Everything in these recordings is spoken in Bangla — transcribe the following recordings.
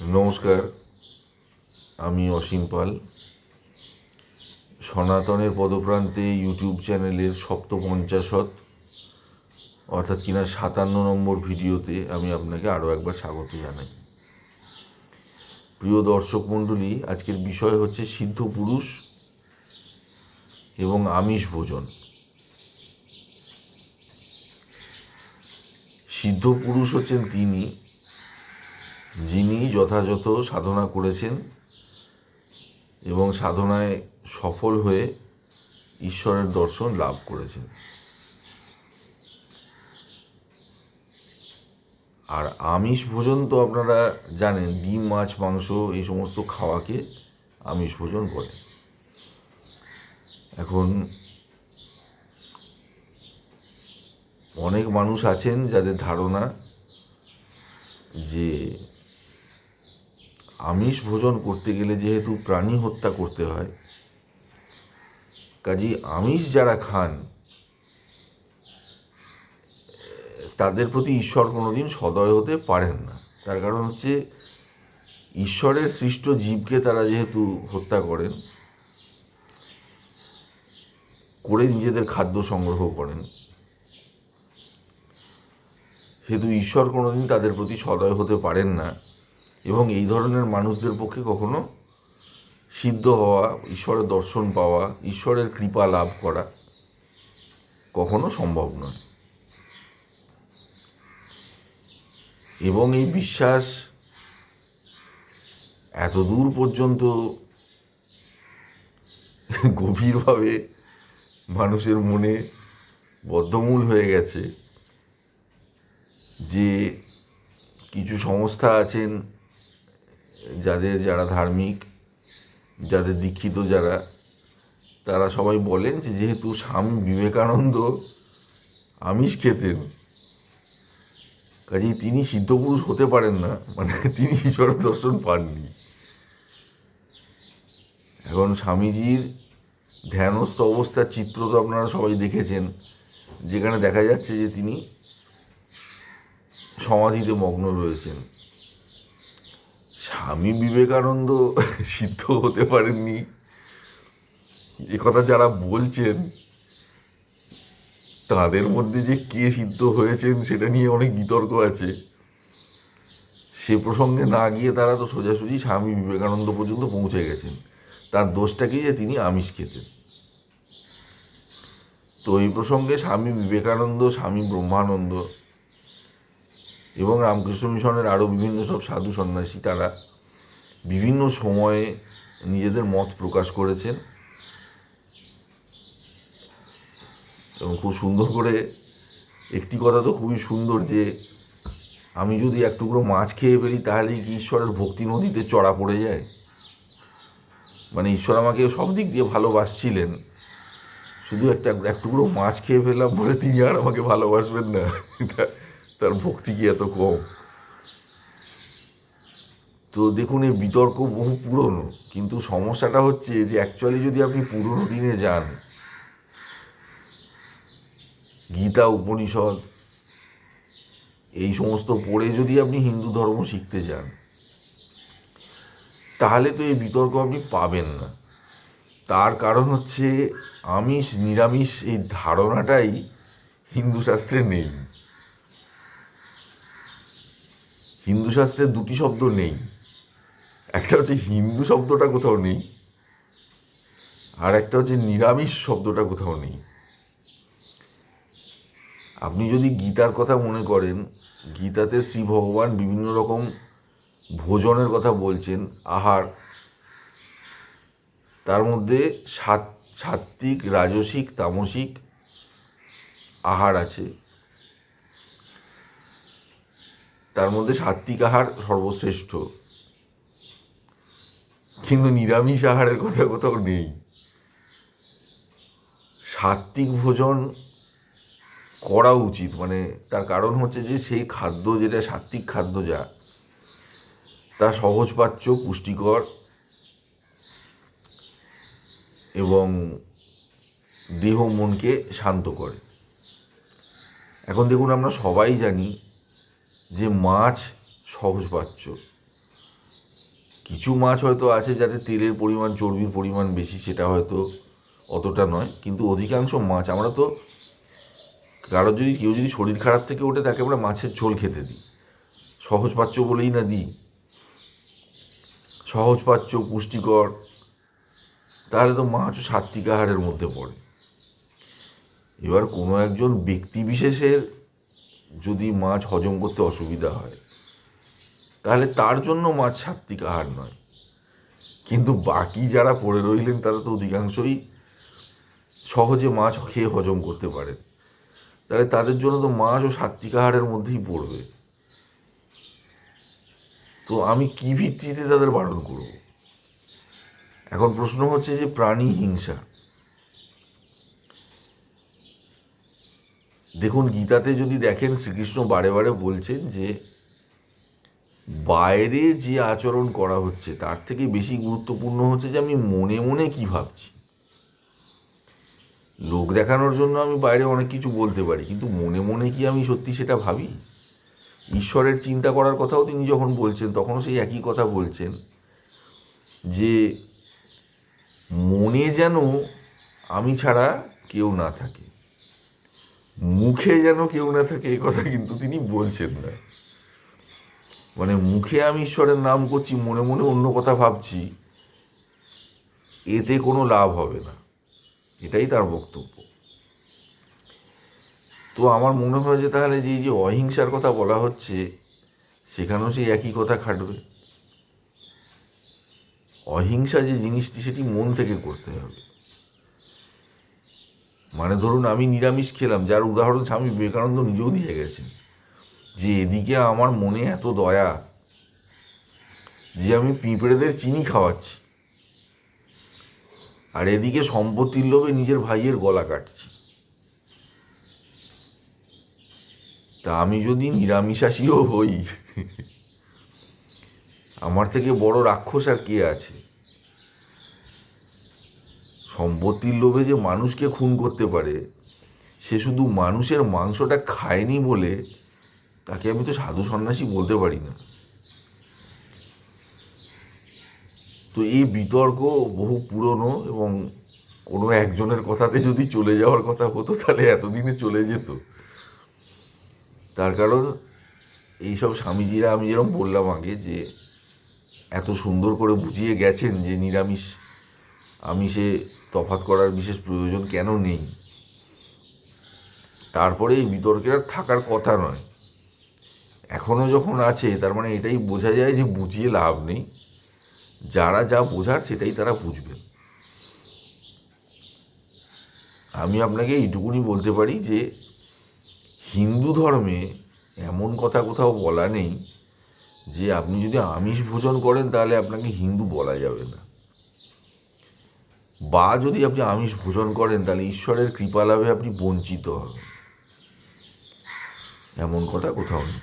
নমস্কার, আমি অসীম পাল। সনাতনের পদপ্রান্তে ইউটিউব চ্যানেলের সপ্তপঞ্চাশত, অর্থাৎ কিনা সাতান্ন নম্বর ভিডিওতে আমি আপনাকে আরও একবার স্বাগত জানাই। প্রিয় দর্শক মণ্ডলী, আজকের বিষয় হচ্ছে সিদ্ধ পুরুষ এবং আমিষ ভোজন। সিদ্ধ পুরুষ হচ্ছেন তিনি যিনি যথাযথ সাধনা করেছেন এবং সাধনায় সফল হয়ে ঈশ্বরের দর্শন লাভ করেছেন। আর আমিষ ভোজন তো আপনারা জানেন, ডিম, মাছ, মাংস এই সমস্ত খাওয়াকে আমিষ ভোজন বলে। এখন অনেক মানুষ আছেন যাদের ধারণা যে আমিষ ভোজন করতে গেলে যেহেতু প্রাণী হত্যা করতে হয় কাজী আমিষ যারা খান, তাদের প্রতি ঈশ্বর কোনোদিন সদয় হতে পারেন না। তার কারণ হচ্ছে, ঈশ্বরের সৃষ্ট জীবকে তারা যেহেতু হত্যা করেন, করে নিজেদের খাদ্য সংগ্রহ করেন, সেহেতু ঈশ্বর কোনোদিন তাদের প্রতি সদয় হতে পারেন না। এবং এই ধরনের মানুষদের পক্ষে কখনো সিদ্ধ হওয়া, ঈশ্বরের দর্শন পাওয়া, ঈশ্বরের কৃপা লাভ করা কখনো সম্ভব নয়। এবং এই বিশ্বাস এত দূর পর্যন্ত গভীরভাবে মানুষের মনে বদ্ধমূল হয়ে গেছে যে কিছু সংস্থা আছেন যাদের যারা ধার্মিক, যাদের দীক্ষিত যারা, তারা সবাই বলেন যে যেহেতু স্বামী বিবেকানন্দ আমিষ খেতেন, কাজেই তিনি সিদ্ধপুরুষ হতে পারেন না মানে তিনি ঈশ্বর দর্শন পাননি। এখন স্বামীজির ধ্যানস্থ অবস্থার চিত্র তো আপনারা সবাই দেখেছেন, যেখানে দেখা যাচ্ছে যে তিনি সমাধিতে মগ্ন রয়েছেন। স্বামী বিবেকানন্দ সিদ্ধ হতে পারেননি। এ কথা যারা বলছেন, তাদের মধ্যে যে কে সিদ্ধ হয়েছেন সেটা নিয়ে অনেক বিতর্ক আছে। সে প্রসঙ্গে না গিয়ে তারা তো সোজাসুজি স্বামী বিবেকানন্দ পর্যন্ত পৌঁছে গেছেন। তার দোষটাকেই যে তিনি আমিষ খেতেন? তো এই প্রসঙ্গে স্বামী বিবেকানন্দ, স্বামী ব্রহ্মানন্দ এবং রামকৃষ্ণ মিশনের আরও বিভিন্ন সব সাধু সন্ন্যাসী তারা বিভিন্ন সময়ে নিজেদের মত প্রকাশ করেছেন। এবং খুব সুন্দর করে একটি কথা তো খুবই সুন্দর যে আমি যদি এক টুকরো মাছ খেয়ে ফেলি তাহলে কি ঈশ্বরের ভক্তি নদীতে চড়া পড়ে যায়? মানে ঈশ্বর আমাকে সব দিক দিয়ে ভালোবাসছিলেন। শুধু একটা, এক টুকরো মাছ খেয়ে ফেললাম বলে তিনি আর আমাকে ভালোবাসবেন না। তার ভক্তি কি এত কম। তো দেখুন এই বিতর্ক বহু পুরনো, কিন্তু সমস্যাটা হচ্ছে যে অ্যাকচুয়ালি যদি আপনি পুরনো দিনে যান, গীতা, উপনিষদ, এই সমস্ত পড়ে যদি আপনি হিন্দু ধর্ম শিখতে যান, তাহলে তো এই বিতর্ক আপনি পাবেন না। তার কারণ হচ্ছে, আমিষ, নিরামিষ এই ধারণাটাই হিন্দু শাস্ত্রে নেই। হিন্দু শাস্ত্রে দুটি শব্দ নেই। একটা হচ্ছে হিন্দু শব্দটা কোথাও নেই, আর একটা হচ্ছে নিরামিষ শব্দটা কোথাও নেই। আপনি যদি গীতার কথা মনে করেন, গীতাতে শ্রী ভগবান বিভিন্ন রকম ভোজনের কথা বলছেন, আহার, তার মধ্যে সাত সাত্ত্বিক, রাজসিক, তামসিক আহার আছে। তার মধ্যে সাত্বিক আহার সর্বশ্রেষ্ঠ। কিন্তু নিরামিষ আহারের কথা কোথাও নেই। সাত্বিক ভোজন করা উচিত মানে তার কারণ হচ্ছে যে সেই খাদ্য যেটা, সাত্বিক খাদ্য যা, তা সহজপাচ্য, পুষ্টিকর এবং দেহ মনকে শান্ত করে। এখন দেখুন, আমরা সবাই জানি যে মাছ সহজপাচ্য কিছু মাছ হয়তো আছে যাতে তেলের পরিমাণ, চর্বির পরিমাণ বেশি, সেটা হয়তো অতটা নয়। কিন্তু অধিকাংশ মাছ আমরা তো কারও যদি, কেউ যদি শরীর খারাপ থেকে ওঠে, তাকে আমরা মাছের ঝোল খেতে দিই। সহজপাচ্য বলেই না দিই। সহজপাচ্য পুষ্টিকর। তাহলে তো মাছ সাত্বিক আহারের মধ্যে পড়ে। এবার কোনো একজন ব্যক্তি বিশেষের যদি মাছ হজম করতে অসুবিধা হয়, তাহলে তার জন্য মাছ সাত্বিক আহার নয়। কিন্তু বাকি যারা পড়ে রইলেন, তারা তো অধিকাংশই সহজে মাছ খেয়ে হজম করতে পারেন। তাহলে তাদের জন্য তো মাছ ও সাত্বিক আহারের মধ্যেই পড়বে। তো আমি কি ভিত্তিতে তাদের বারণ করব? এখন প্রশ্ন হচ্ছে যে প্রাণী হিংসা। দেখুন, গীতাতে যদি দেখেন, শ্রীকৃষ্ণ বারে বারে বলছেন যে, বাইরে যে আচরণ করা হচ্ছে, তার থেকে বেশি গুরুত্বপূর্ণ হচ্ছে যে, আমি মনে মনে কি ভাবছি। লোক দেখানোর জন্য আমি বাইরে অনেক কিছু বলতে পারি, কিন্তু মনে মনে কি আমি সত্যি সেটা ভাবি? ঈশ্বরের চিন্তা করার কথাও তিনি যখন বলছেন, তখনও সেই একই কথা বলছেন যে, মনে যেন আমি ছাড়া কেউ না থাকে। মুখে যেন কেউ না থাকে এই কথা কিন্তু তিনি বলছেন না। মানে মুখে আমি ঈশ্বরের নাম করছি, মনে মনে অন্য কথা ভাবছি, এতে কোনো লাভ হবে না। এটাই তার বক্তব্য। তো আমার মনে হয় যে তাহলে যে যে অহিংসার কথা বলা হচ্ছে, সেখানেও সেই একই কথা খাটবে। অহিংসা যে জিনিসটি, সেটি মন থেকে করতে হবে। মানে ধরুন আমি নিরামিষ খেলাম, যার উদাহরণ স্বামী বিবেকানন্দ নিজেও দিয়ে গেছেন, যে এদিকে আমার মনে এত দয়া যে আমি পিঁপড়েদের চিনি খাওয়াচ্ছি, আর এদিকে সম্পত্তির লোভে নিজের ভাইয়ের গলা কাটছি। তা আমি যদি নিরামিষাসীও হই, আমার থেকে বড় রাক্ষস আর কে আছে? সম্পত্তির লোভে যে মানুষকে খুন করতে পারে, সে শুধু মানুষের মাংসটা খায়নি বলে তাকে আমি তো সাধু সন্ন্যাসী বলতে পারি না। তো এই বিতর্ক বহু পুরনো এবং কোনো একজনের কথাতে যদি চলে যাওয়ার কথা হতো, তাহলে এতদিনে চলে যেত। তার কারণ এইসব স্বামীজিরা, আমি যেরকম বললাম আগে যে এত সুন্দর করে বুঝিয়ে গেছেন যে নিরামিষ আমিষে তফাৎ করার বিশেষ প্রয়োজন কেন নেই? তারপরে এই বিতর্কের থাকার কথা নয়। এখনও যখন আছে, তার মানে এটাই বোঝা যায় যে বুঝিয়ে লাভ নেই। যারা যা বোঝার, সেটাই তারা বুঝবেন আমি আপনাকে এইটুকুনি বলতে পারি যে, হিন্দু ধর্মে এমন কথা কোথাও বলা নেই যে, আপনি যদি আমিষ ভোজন করেন, তাহলে আপনাকে হিন্দু বলা যাবে না। বা যদি আপনি আমিষ ভোজন করেন, তাহলে ঈশ্বরের কৃপা লাভে আপনি বঞ্চিত হবেন। এমন কথা কোথাও নেই।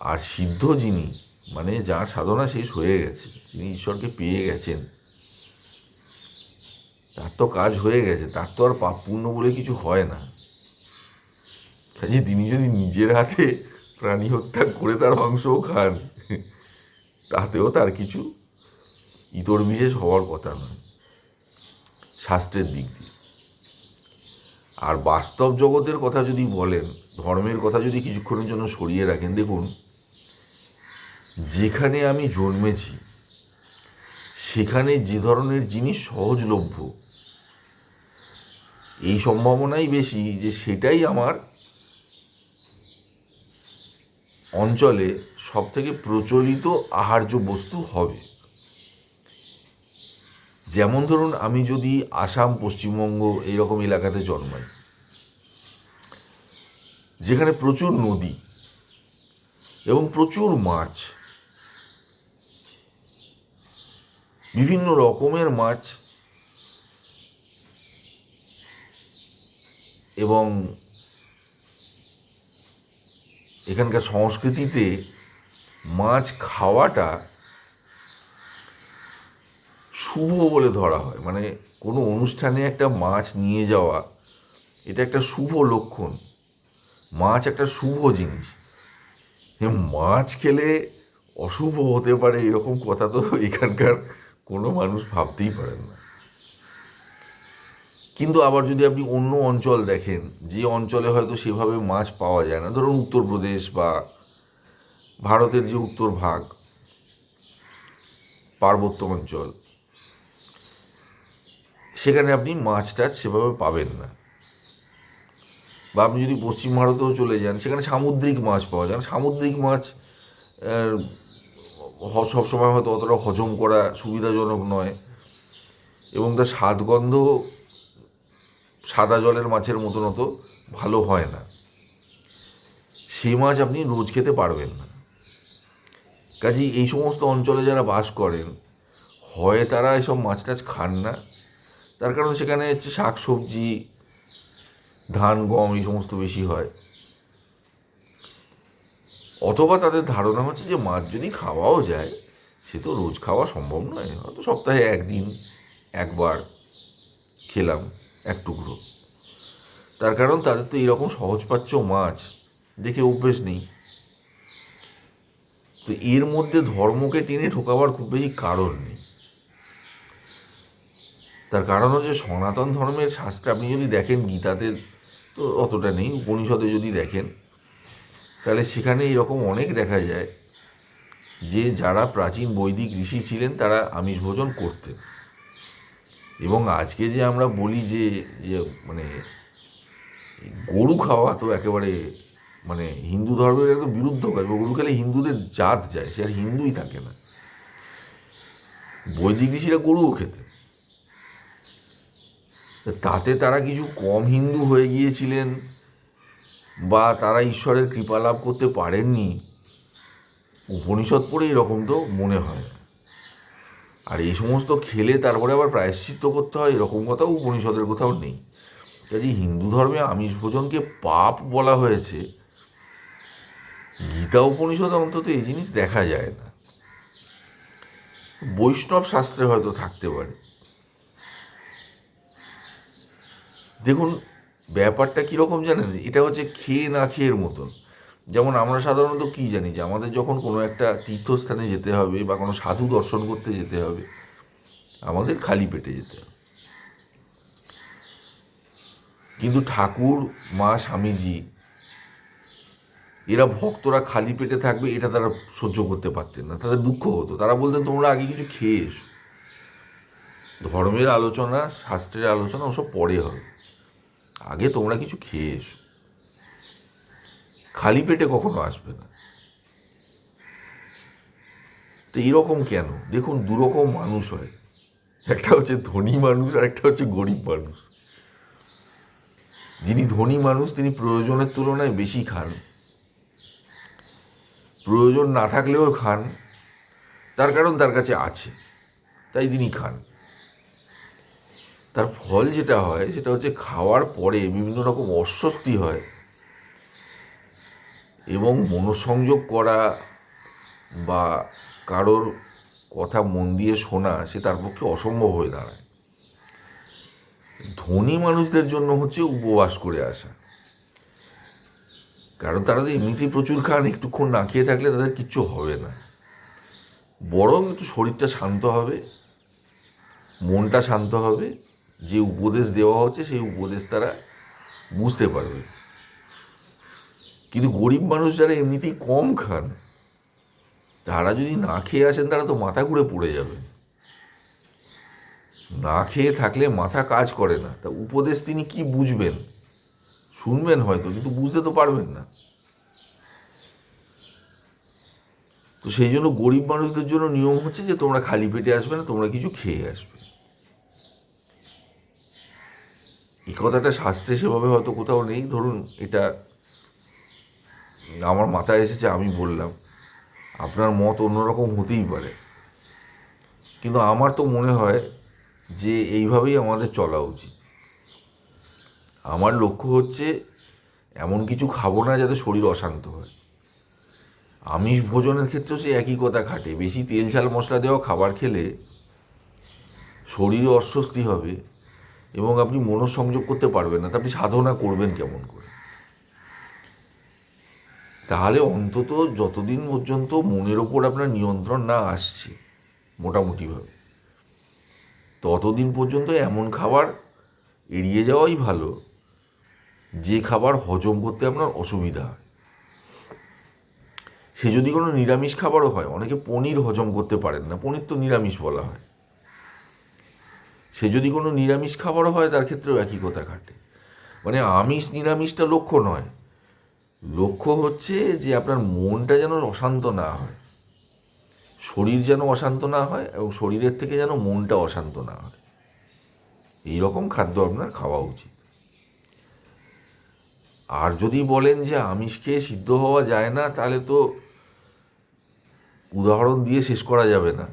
আর সিদ্ধ যিনি মানে যার সাধনা শেষ হয়ে গেছে তিনি ঈশ্বরকে পেয়ে গেছেন, তার তো কাজ হয়ে গেছে, তার তো আর পাপ পুণ্য বলে কিছু হয় না। কাজে তিনি যদি নিজের হাতে প্রাণী হত্যা করে তার মাংসও খান, তাতেও তার কিছু ইতর বিশেষ হওয়ার কথা নয়। শাস্ত্রের দিক দিয়ে। আর বাস্তব জগতের কথা যদি বলেন, ধর্মের কথা যদি কিছুক্ষণের জন্য সরিয়ে রাখেন, দেখুন, যেখানে আমি জন্মেছি, সেখানে যে ধরনের জিনিস সহজলভ্য, এই সম্ভাবনাই বেশি যে সেটাই আমার অঞ্চলে সবথেকে প্রচলিত আহার্য বস্তু হবে। যেমন ধরুন আমি যদি আসাম, পশ্চিমবঙ্গ এইরকম এলাকাতে জন্মাই, যেখানে প্রচুর নদী এবং প্রচুর মাছ, বিভিন্ন রকমের মাছ এবং এখানকার সংস্কৃতিতে মাছ খাওয়াটা শুভ বলে ধরা হয়। মানে কোনো অনুষ্ঠানে একটা মাছ নিয়ে যাওয়া, এটা একটা শুভ লক্ষণ। মাছ একটা শুভ জিনিস। মাছ খেলে অশুভ হতে পারে এরকম কথা তো এখানকার কোনো মানুষ ভাবতেই পারেন না। কিন্তু আবার যদি আপনি অন্য অঞ্চল দেখেন, যে অঞ্চলে হয়তো সেভাবে মাছ পাওয়া যায় না। ধরুন উত্তরপ্রদেশ বা ভারতের যে উত্তর ভাগ পার্বত্য অঞ্চল সেখানে আপনি মাছ টাছ সেভাবে পাবেন না। বা আপনি যদি পশ্চিম ভারতেও চলে যান, সেখানে সামুদ্রিক মাছ পাওয়া যায়। না। সামুদ্রিক মাছ সবসময় হয়তো অতটা হজম করা সুবিধাজনক নয়। এবং তার স্বাদগন্ধ সাদা জলের মাছের মতন অত ভালো হয় না। সেই মাছ আপনি রোজ খেতে পারবেন না। কাজেই এই সমস্ত অঞ্চলে যারা বাস করেন, হয় তারা এসব মাছ টাছ খান না। তার কারণ সেখানে হচ্ছে শাক সবজি, ধান, গম এই সমস্ত বেশি হয়। অথবা তাদের ধারণা হচ্ছে যে মাছ যদি খাওয়াও যায়, সে তো রোজ খাওয়া সম্ভব নয়। হয়তো সপ্তাহে একদিন, একবার খেলাম এক টুকরো। তার কারণ তাদের তো এরকম সহজপাচ্য মাছ দেখে অভ্যেস নেই। তো এর মধ্যে ধর্মকে টেনে ঢোকাবার খুব বেশি কারণ নেই। তার কারণ হচ্ছে সনাতন ধর্মের শাস্ত্রে আপনি যদি দেখেন গীতাতে তো অতটা নেই, উপনিষদে যদি দেখেন, তাহলে সেখানে এরকম অনেক দেখা যায় যে যারা প্রাচীন বৈদিক ঋষি ছিলেন তারা আমিষ ভোজন করতেন। এবং আজকে যে আমরা বলি যে যে মানে গরু খাওয়া তো একেবারে মানে হিন্দু ধর্মের একদম বিরুদ্ধ কাজ গরু খেলে হিন্দুদের জাত যায়, সে আর হিন্দুই থাকে না। বৈদিক ঋষিরা গরুও খেতেন। তাতে তারা কিছু কম হিন্দু হয়ে গিয়েছিলেন বা তারা ঈশ্বরের কৃপা লাভ করতে পারেননি উপনিষদ পড়ে এরকম তো মনে হয়। আর এই সমস্ত খেলে তারপরে আবার প্রায়শ্চিত্ত করতে হয়, এরকম কথাও উপনিষদের কোথাও নেই। কাজে হিন্দু ধর্মে আমিষ ভোজনকে পাপ বলা হয়েছে। গীতা উপনিষদে অন্তত এই জিনিস দেখা যায় না। বৈষ্ণব শাস্ত্রে হয়তো থাকতে পারে। দেখুন, ব্যাপারটা কীরকম জানেন? এটা হচ্ছে খেয়ে না খেয়ের মতন। যেমন আমরা সাধারণত কী জানি যে আমাদের যখন কোনো একটা তীর্থস্থানে যেতে হবে বা কোনো সাধু দর্শন করতে যেতে হবে, আমাদের খালি পেটে যেতে হবে। কিন্তু ঠাকুর, মা, স্বামীজি, এরা ভক্তরা খালি পেটে থাকবে, এটা তারা সহ্য করতে পারতেন না। তাদের দুঃখ হতো। তারা বলতেন, তোমরা আগে কিছু খেয়ে এসো। ধর্মের আলোচনা, শাস্ত্রের আলোচনা, ওসব পরে হবে। আগে তোমরা কিছু খেয়ে এসো। খালি পেটে কখনো আসবে না। তো এরকম কেন? দেখুন, দুরকম মানুষ হয়। একটা হচ্ছে ধনী মানুষ আর একটা হচ্ছে গরিব মানুষ। যিনি ধনী মানুষ, তিনি প্রয়োজনের তুলনায় বেশি খান। প্রয়োজন না থাকলেও খান। তার কারণ তার কাছে আছে, তাই তিনি খান। তার ফল যেটা হয়, সেটা হচ্ছে খাওয়ার পরে বিভিন্ন রকম অস্বস্তি হয়। এবং মনোসংযোগ করা বা কারোর কথা মন দিয়ে শোনা, সে তার পক্ষে অসম্ভব হয়ে দাঁড়ায়। ধনী মানুষদের জন্য হচ্ছে উপবাস করে আসা। কারণ তারা তো এমনিতেই প্রচুর খান, একটুক্ষণ না খেয়ে থাকলে তাদের কিচ্ছু হবে না। বরং একটু শরীরটা শান্ত হবে, মনটা শান্ত হবে যে উপদেশ দেওয়া হচ্ছে, সেই উপদেশ তারা বুঝতে পারবে। কিন্তু গরিব মানুষ যারা এমনিতেই কম খান, তারা যদি না খেয়ে আসেন, তারা তো মাথা ঘুরে পড়ে যাবে। না খেয়ে থাকলে মাথা কাজ করে না। তা উপদেশ তিনি কি বুঝবেন? শুনবেন হয়তো, কিন্তু বুঝতে তো পারবেন না। তো সেই জন্য গরিব মানুষদের জন্য নিয়ম হচ্ছে যে তোমরা খালি পেটে আসবে না, তোমরা কিছু খেয়ে আসবে। এই কথাটা শাস্ত্রে সেভাবে হয়তো কোথাও নেই। ধরুন, এটা আমার মাথায় এসেছে, আমি বললাম, আপনার মত অন্যরকম হতেই পারে। কিন্তু আমার তো মনে হয় যে এইভাবেই আমাদের চলা উচিত। আমার লক্ষ্য হচ্ছে, এমন কিছু খাব না যাতে শরীর অশান্ত হয়। আমিষ ভোজনের ক্ষেত্রেও সে একই কথা খাটে। বেশি তেল ঝাল মশলা দেওয়া খাবার খেলে শরীরে অস্বস্তি হবে এবং আপনি মনোসংযোগ করতে পারবেন না, তা আপনি সাধনা করবেন কেমন করে? তাহলে অন্তত যতদিন পর্যন্ত মনের ওপর আপনার নিয়ন্ত্রণ না আসছে, মোটামুটিভাবে, ততদিন পর্যন্ত এমন খাবার এড়িয়ে যাওয়াই ভালো, যে খাবার হজম করতে আপনার অসুবিধা হয়। সে যদি কোনো নিরামিষ খাবারও হয়, অনেকে পনির হজম করতে পারেন না, পনির তো নিরামিষ বলা হয়। সে যদি কোনো নিরামিষ খাবারও হয়, তার ক্ষেত্রেও একই কথা খাটে। মানে আমিষ, নিরামিষটা লক্ষ্য নয়। লক্ষ্য হচ্ছে যে আপনার মনটা যেন অশান্ত না হয়। শরীর যেন অশান্ত না হয় এবং শরীরের থেকে যেন মনটা অশান্ত না হয়। এই রকম খাদ্য আপনার খাওয়া উচিত। আর যদি বলেন যে আমিষ খেয়ে সিদ্ধ হওয়া যায় না, তাহলে তো উদাহরণ দিয়ে শেষ করা যাবে না।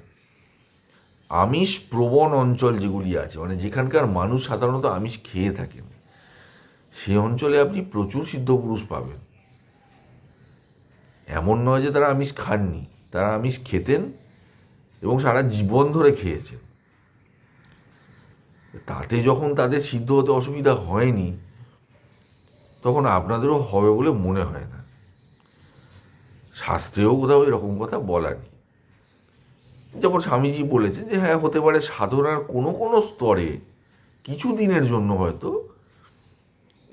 আমিষ প্রবণ অঞ্চল যেগুলি আছে মানে যেখানকার মানুষ সাধারণত আমিষ খেয়ে থাকেন, সে অঞ্চলে আপনি প্রচুর সিদ্ধ পুরুষ পাবেন। এমন নয় যে তারা আমিষ খাননি, তারা আমিষ খেতেন এবং সারা জীবন ধরে খেয়েছেন। তাতে যখন তাদের সিদ্ধ হতে অসুবিধা হয়নি, তখন আপনাদেরও হবে বলে মনে হয় না। শাস্ত্রেও কোথাও এরকম কথা বলা নেই। যেমন স্বামীজি বলেছেন যে হ্যাঁ হতে পারে সাধনার কোনো কোনো স্তরে কিছু দিনের জন্য হয়তো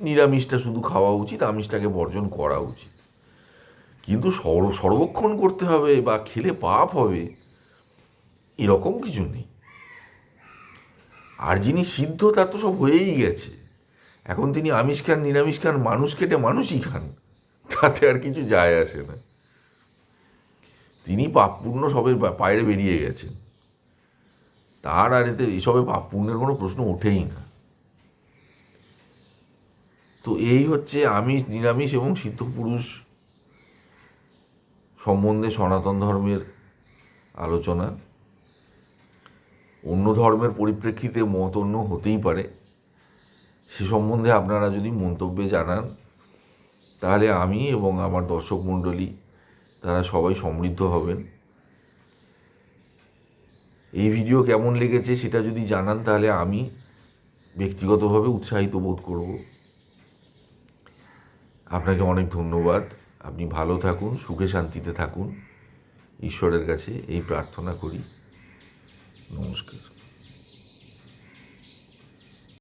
নিরামিষটা শুধু খাওয়া উচিত, আমিষটাকে বর্জন করা উচিত। কিন্তু সর- সর্বক্ষণ করতে হবে বা খেলে পাপ হবে, এরকম কিছু নেই। আর যিনি সিদ্ধ, তার তো সব হয়েই গেছে। এখন তিনি আমিষ খান, নিরামিষ খান, মানুষ কেটে মানুষই খান, তাতে আর কিছু যায় আসে না। তিনি পাপ পুণ্য সবের বা- বাইরে বেরিয়ে গেছেন। তার আর এতে এসবে পাপ পুণ্যের কোনো প্রশ্ন ওঠেই না। তো এই হচ্ছে আমিষ, নিরামিষ এবং সিদ্ধ পুরুষ সম্বন্ধে সনাতন ধর্মের আলোচনা। অন্য ধর্মের পরিপ্রেক্ষিতে মত অন্য হতেই পারে। সে সম্বন্ধে আপনারা যদি মন্তব্যে জানান, তাহলে আমি এবং আমার দর্শক মণ্ডলী তারা সবাই সমৃদ্ধ হবেন। এই ভিডিও কেমন লেগেছে সেটা যদি জানান তাহলে আমি ব্যক্তিগতভাবে উৎসাহিত বোধ করব। আপনাকে অনেক ধন্যবাদ। আপনি ভালো থাকুন, সুখে শান্তিতে থাকুন। ঈশ্বরের কাছে এই প্রার্থনা করি। নমস্কার।